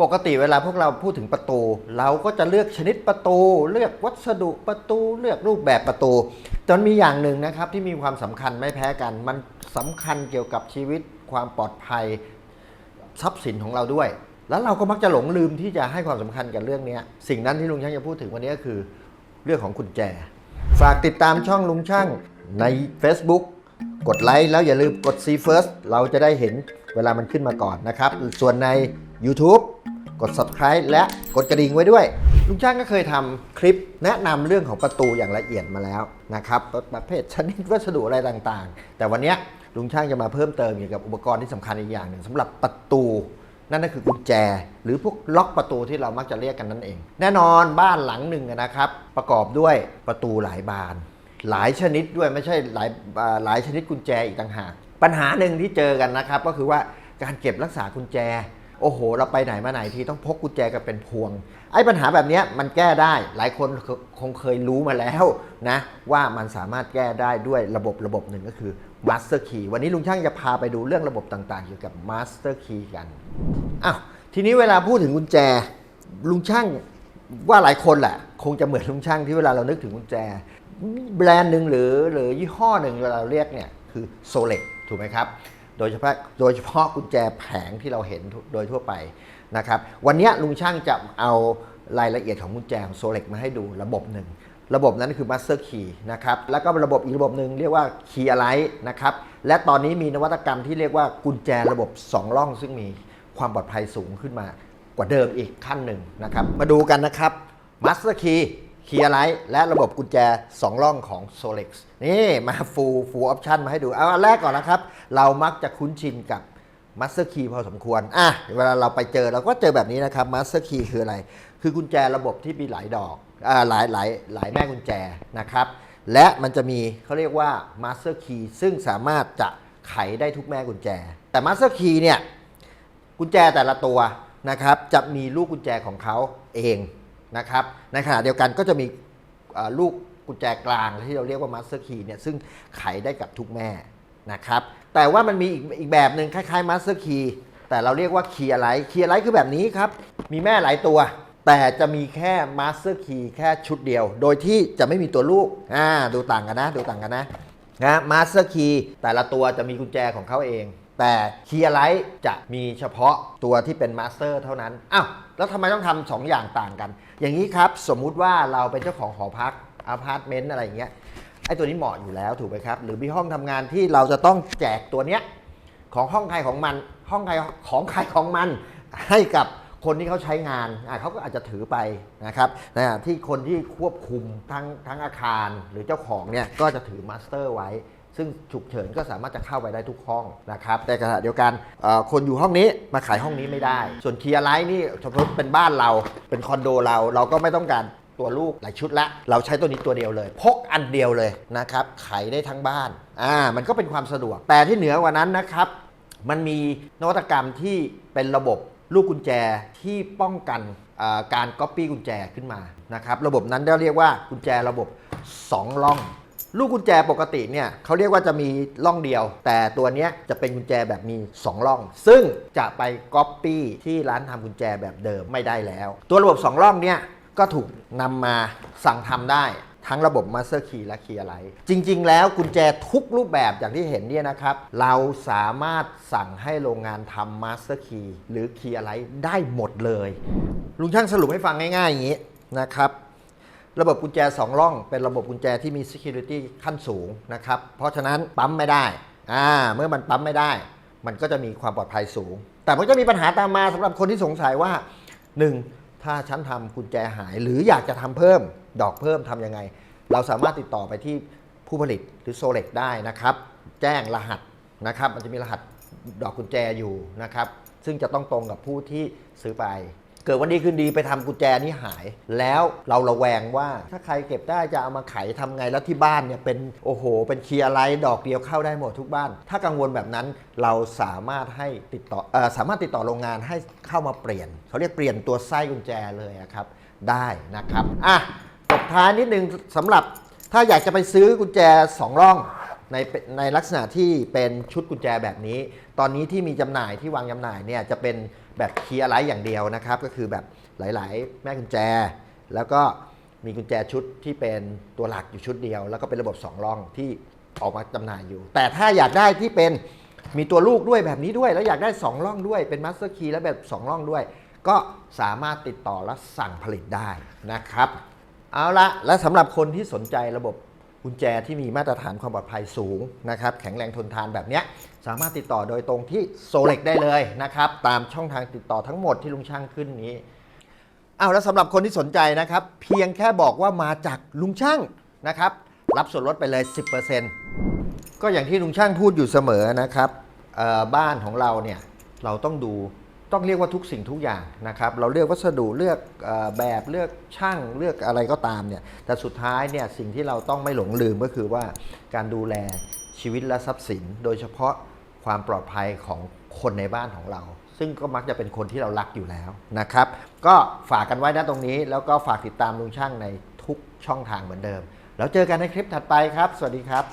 ปกติเวลาพวกเราพูดถึงประตู เราก็จะเลือกชนิดประตู เลือกวัสดุประตู เลือกรูปแบบประตู จนมีอย่างหนึ่งนะครับที่มีความสำคัญไม่แพ้กัน มันสำคัญเกี่ยวกับชีวิตความปลอดภัยทรัพย์สินของเราด้วย แล้วเราก็มักจะหลงลืมที่จะให้ความสำคัญกับเรื่องนี้สิ่งนั้นที่ลุงช่างจะพูดถึงวันนี้ก็คือ เรื่องของกุญแจ ฝากติดตามช่องลุงช่างใน Facebook กดไลค์แล้วอย่าลืมกด See First เราจะได้เห็นเวลามันขึ้นมาก่อนนะครับ ส่วนใน YouTube กด Subscribe และกดกระดิ่งไว้ด้วย ลุงช่างก็เคยทำคลิปแนะนำเรื่องของประตูอย่างละเอียดมาแล้วนะครับประเภทชนิดวัสดุอะไรต่างๆ แต่วันนี้ลุงช่างจะมาเพิ่มเติมเกี่ยวกับอุปกรณ์ที่สำคัญอีกอย่างหนึ่งสำหรับประตูนั่นก็คือกุญแจ หรือพวกล็อกประตูที่เรามักจะเรียกกันนั่นเอง แน่นอนบ้านหลังหนึ่งนะครับ ประกอบด้วยประตูหลายบาน หลายชนิดด้วยไม่ใช่หลายหลายชนิดกุญแจอีกต่างหาก ปัญหาหนึ่งที่เจอกันนะครับ ก็คือว่าการเก็บรักษากุญแจ โอ้โห เราไปไหนมาไหนทีต้องพกกุญแจกันเป็นพวง ไอ้ปัญหาแบบนี้มันแก้ได้ หลายคนคงเคยรู้มาแล้วนะ ว่ามันสามารถแก้ได้ด้วยระบบระบบหนึ่งก็คือ Master Key วันนี้ลุงช่างจะพาไปดูเรื่องระบบต่างๆ เกี่ยวกับ Master Key กันอ้าวทีนี้เวลาพูดถึงกุญแจ ลุงช่างว่าหลายคนแหละ คงจะเหมือนลุงช่างที่เวลาเรานึกถึงกุญแจ แบรนด์หนึ่งหรือหรือยี่ห้อหนึ่งเวลาเราเรียกเนี่ยคือโซเล็กถูกไหมครับ โดยเฉพาะโดยเฉพาะกุญแจแผงที่เราเห็นโดยทั่วไปนะครับ วันนี้ลุงช่างจะเอารายละเอียดของกุญแจของโซเล็กมาให้ดูระบบหนึ่ง ระบบนั้นคือ Master Key นะครับ แล้วก็ระบบอีกระบบหนึ่งเรียกว่า Key Alight นะครับ และตอนนี้มีนวัตกรรมที่เรียกว่ากุญแจระบบ2ร่อง ซึ่งมีความปลอดภัยสูงขึ้นมากว่าเดิมอีกขั้นหนึ่งนะครับ มาดูกันนะครับ Master Key Key Alight และระบบกุญแจ2ร่องของ Solex นี่มา full full option มาให้ดู เอาอันแรกก่อนนะครับ เรามักจะคุ้นชินกับ Master Key พอสมควร อะ เวลาเราไปเจอเราก็เจอแบบนี้นะครับ Master Key คืออะไร คือกุญแจระบบที่มีหลายดอกอ่าหลายหลายหลายแม่กุญแจนะครับ และมันจะมีเขาเรียกว่า Master Key ซึ่งสามารถจะไขได้ทุกแม่กุญแจ แต่ Master Key เนี่ยกุญแจแต่ละตัวนะครับจะมีลูกกุญแจของเขาเอง นะครับ ในขณะเดียวกันก็จะมีลูกกุญแจกลางที่เราเรียกว่า Master Key เนี่ยซึ่งไขได้กับทุกแม่นะครับ แต่ว่ามันมีอีกอีกแบบหนึ่งคล้ายๆ Master Key แต่เราเรียกว่า Key Alight Key Alight คือแบบนี้ครับ มีแม่หลายตัว แต่จะมีแค่ Master Key แค่ชุดเดียว โดยที่จะไม่มีตัวลูกอ่าดูต่างกันนะ ดูต่างกันนะนะมาสเตอร์คีย์แต่ละตัวจะมีกุญแจของเขาเอง แต่คีย์ไลท์จะมีเฉพาะตัวที่เป็นมาสเตอร์เท่านั้น อ้าว แล้วทำไมต้องทำสองอย่างต่างกัน อย่างนี้ครับ สมมุติว่าเราเป็นเจ้าของหอพักอพาร์ตเมนต์อะไรอย่างเงี้ย ไอ้ตัวนี้เหมาะอยู่แล้วถูกไหมครับ หรือมีห้องทำงานที่เราจะต้องแจกตัวเนี้ยของห้องใครของมัน ห้องใครของใครของมัน ให้กับคนที่เขาใช้งานเขาก็อาจจะถือไปนะครับนะที่คนที่ควบคุมทั้งทั้งอาคารหรือเจ้าของเนี่ยก็จะถือมาสเตอร์ไว้ ซึ่งฉุกเฉินก็สามารถจะเข้าไปได้ทุกห้องนะครับแต่ขณะเดียวกันคนอยู่ห้องนี้มาขายห้องนี้ไม่ได้ ส่วนเคียร์ไลท์นี่สมมติเป็นบ้านเราเป็นคอนโดเราเราก็ไม่ต้องการตัวลูกหลายชุดละ เราใช้ตัวนี้ตัวเดียวเลย พกอันเดียวเลยนะครับไขได้ทั้งบ้านอ่ามันก็เป็นความสะดวก แต่ที่เหนือกว่านั้นนะครับ มันมีนวัตกรรมที่เป็นระบบลูกกุญแจที่ป้องกันการก๊อปปี้กุญแจขึ้นมานะครับระบบนั้นเราเรียกว่ากุญแจระบบ 2 ล่อง ลูกกุญแจปกติเนี่ยเขาเรียกว่าจะมีล่องเดียว แต่ตัวนี้จะเป็นกุญแจแบบมี 2 ล่อง ซึ่งจะไปก๊อปปี้ที่ร้านทำกุญแจแบบเดิมไม่ได้แล้ว ตัวระบบ 2 ล่องเนี่ยก็ถูกนำมาสั่งทำได้ทั้งระบบ Master Key และ Key Alight จริง ๆ แล้วกุญแจทุกรูปแบบอย่างที่เห็นเนี่ยนะครับ เราสามารถสั่งให้โรงงานทำ Master Key หรือ Key Alight ได้หมดเลย ลุงช่างสรุปให้ฟังง่าย ๆ อย่างนี้นะครับ ระบบกุญแจ 2 ร่อง เป็นระบบกุญแจที่มี Security ขั้นสูงนะครับ เพราะฉะนั้นปั๊มไม่ได้อ่าเมื่อมันปั๊มไม่ได้ มันก็จะมีความปลอดภัยสูง แต่มันก็มีปัญหาตามมาสำหรับคนที่สงสัยว่า 1. ถ้าฉันทำกุญแจหาย หรืออยากจะทำเพิ่ม ดอกเพิ่มทำยังไง เราสามารถติดต่อไปที่ผู้ผลิตหรือโซเล็กได้นะครับ แจ้งรหัสนะครับ มันจะมีรหัสดอกกุญแจอยู่นะครับ ซึ่งจะต้องตรงกับผู้ที่ซื้อไป เกิดวันดีคืนดีไปทำกุญแจนี้หาย แล้วเราระแวงว่าถ้าใครเก็บได้จะเอามาไขทำไงแล้วที่บ้านเนี่ยเป็นโอ้โห เป็นเคลียร์ไลท์ดอกเดียวเข้าได้หมดทุกบ้าน ถ้ากังวลแบบนั้นเราสามารถให้ติดต่ออสามารถติดต่อโรงงานให้เข้ามาเปลี่ยนเขาเรียกเปลี่ยนตัวไส้กุญแจเลยครับได้นะครับอะตบท้ายนิดนึงสำหรับถ้าอยากจะไปซื้อกุญแจสองร่อง ในในลักษณะที่เป็นชุดกุญแจแบบนี้ ตอนนี้ที่มีจำหน่ายที่วางจำหน่ายเนี่ยจะเป็นแบบเคียร์ไลท์อย่างเดียวนะครับ ก็คือแบบหลาย ๆ แม่กุญแจ แล้วก็มีกุญแจชุดที่เป็นตัวหลักอยู่ชุดเดียว แล้วก็เป็นระบบ2ร่องที่ออกมาจำหน่ายอยู่ แต่ถ้าอยากได้ที่เป็นมีตัวลูกด้วยแบบนี้ด้วย แล้วอยากได้2ร่องด้วยเป็นมาสเตอร์คีย์และแบบ2ร่องด้วย ก็สามารถติดต่อและสั่งผลิตได้นะครับ เอาละและสำหรับคนที่สนใจระบบ กุญแจที่มีมาตรฐานความปลอดภัยสูงนะครับ แข็งแรงทนทานแบบนี้สามารถติดต่อโดยตรงที่โซเล็กได้เลยนะครับ ตามช่องทางติดต่อทั้งหมดที่ลุงช่างขึ้นนี้เอาแล้วสำหรับคนที่สนใจนะครับ เพียงแค่บอกว่ามาจากลุงช่างนะครับ รับส่วนลดไปเลย 10%ก็อย่างที่ลุงช่างพูดอยู่เสมอนะครับบ้านของเราเนี่ยเราต้องดู ต้องเรียกว่าทุกสิ่งทุกอย่างนะครับเราเลือกวัสดุเลือกอแบบเลือกช่างเลือกอะไรก็ตามเนี่ยแต่สุดท้ายเนี่ยสิ่งที่เราต้องไม่หลงลืมก็คือว่าการดูแลชีวิตและทรัพย์สิน โดยเฉพาะความปลอดภัยของคนในบ้านของเรา ซึ่งก็มักจะเป็นคนที่เรารักอยู่แล้วนะครับ ก็ฝากกันไว้นะตรงนี้ แล้วก็ฝากติดตามลุงช่างในทุกช่องทางเหมือนเดิม แล้วเจอกันในคลิปถัดไปครับ สวัสดีครับ